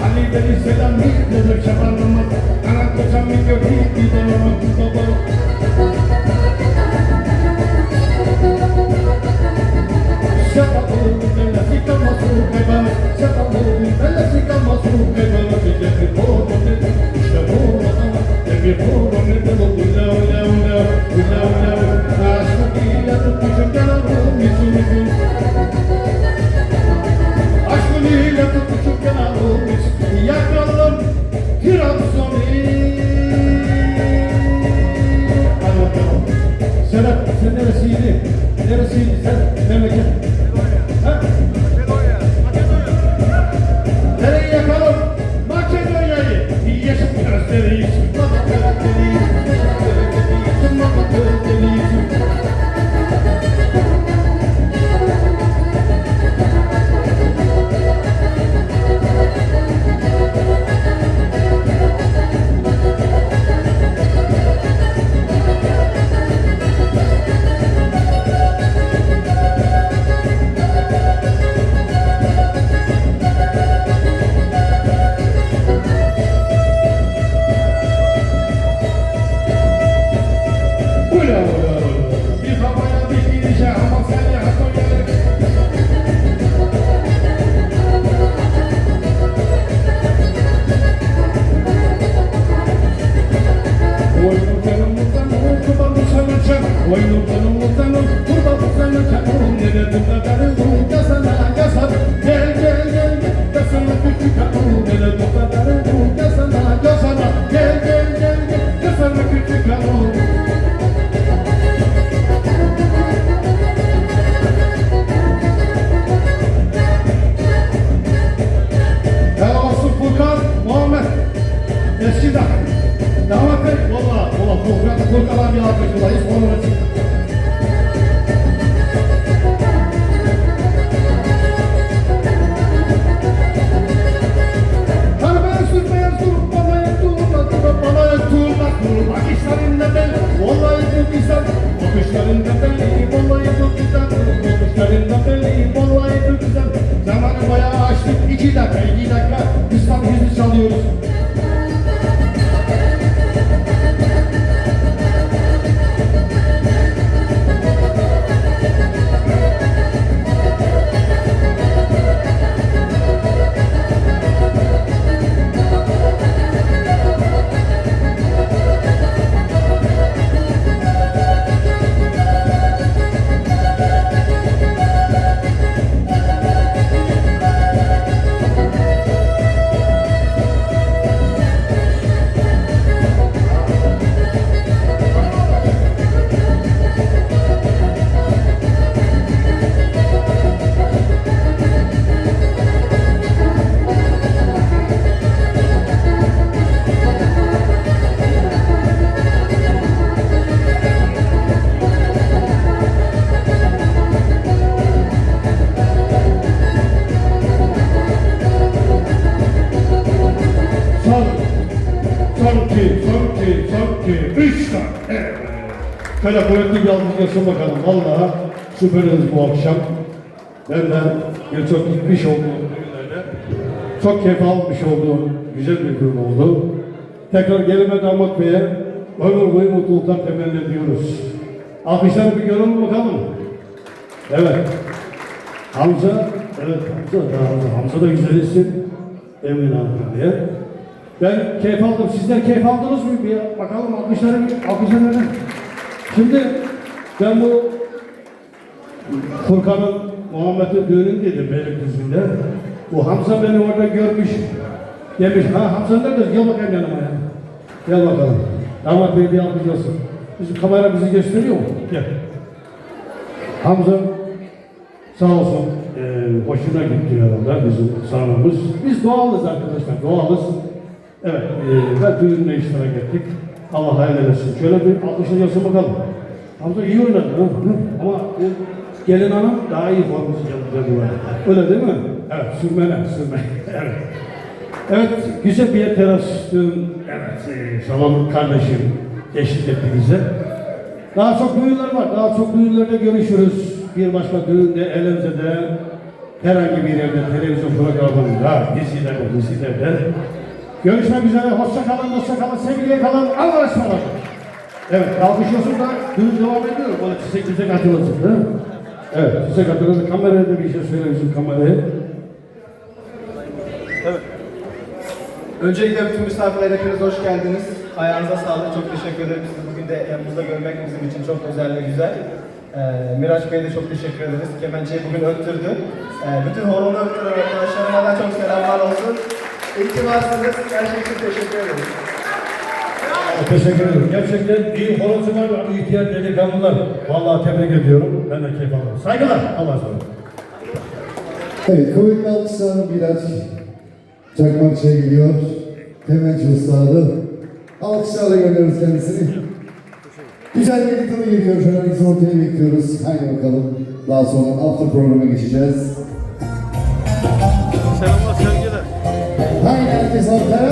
Halideli selam hitlere şabanımız Kanatta kamika bitti dolama kutobo Şababu, bella sika masuk eba Şababu, bella sika masuk பெற்று Şöyle kuvvetli bir alkış gelsin bakalım. Vallahi süperiz bu akşam. Ben de birçok gitmiş olduğum düğünlerde çok keyif almış olduğum güzel bir gün oldu. Tekrar gelime damat beye ömür boyu mutluluklar temenni ediyoruz. Alkışlar bir görelim bakalım. Evet. Hamza, evet Hamza, da Hamza, Hamza da güzel isim. Emin diye. Ben keyif aldım. Sizler keyif aldınız mı? Bir bakalım alkışları, alkışları. Şimdi ben bu Furkan'ın Muhammed'in düğünündeydim Beylikdüzü'nde. Bu Hamza beni orada görmüş. Demiş, ha Hamza nerede? Gel bakayım yanıma ya. Gel bakalım. Damat Bey bir alkış olsun. Bizim kamera bizi gösteriyor mu? Gel. Hamza sağ olsun e, hoşuna gitti herhalde bizim sahnemız. Biz doğalız arkadaşlar, doğalız. Evet, e, ve düğünle iştirak ettik. Allah hayırlı eylesin. Şöyle bir alkışlayasın bakalım. Hamza iyi oynadı. Ha? Hı? Ama bu gelin hanım daha iyi forması yapacak. Öyle değil mi? Evet, sürmene, sürmene. evet. Evet, güzel bir teras düğün. Evet, e, salon kardeşim eşlik etti bize. Daha çok düğünler var. Daha çok düğünlerde görüşürüz. Bir başka düğünde, elimizde herhangi bir yerde, televizyon programında, dizilerde, dizilerde. Görüşmek üzere. Hoşça kalın, hoşça kalın. Sevgiyle kalın. Allah'a ısmarladık. Evet, alkışlıyorsun da düğün devam ediyor. Böyle çiçek çiçek atılacak. Değil? Evet, çiçek atılacak. Kameraya da bir şey söyle bizim kameraya. Öncelikle bütün misafirler hepiniz hoş geldiniz. Ayağınıza sağlık. Çok teşekkür ederim. Sizi bugün de yanımızda görmek bizim için çok özel ve güzel. Ee, Miraç Bey'e de çok teşekkür ederiz. Kemençeyi bugün öttürdü. Ee, bütün horonlu öttüren arkadaşlarıma da çok selamlar olsun. İyi ki varsınız. Her şey için teşekkür ederiz. Teşekkür ederim. Gerçekten iyi horozu var ve ihtiyar delikanlılar. Vallahi tebrik ediyorum. Ben de keyif aldım. Saygılar. Allah'a ısmarladık. Evet, kuvvetli alkışlarla Miraç Çakmakçı'ya gidiyor. Temelci Ustadı. Alkışlarla görüyoruz kendisini. Güzel bir tanı geliyor. Şöyle biz ortaya bekliyoruz. Haydi bakalım. Daha sonra after programa geçeceğiz. Selamlar sevgiler. Haydi herkes ortaya.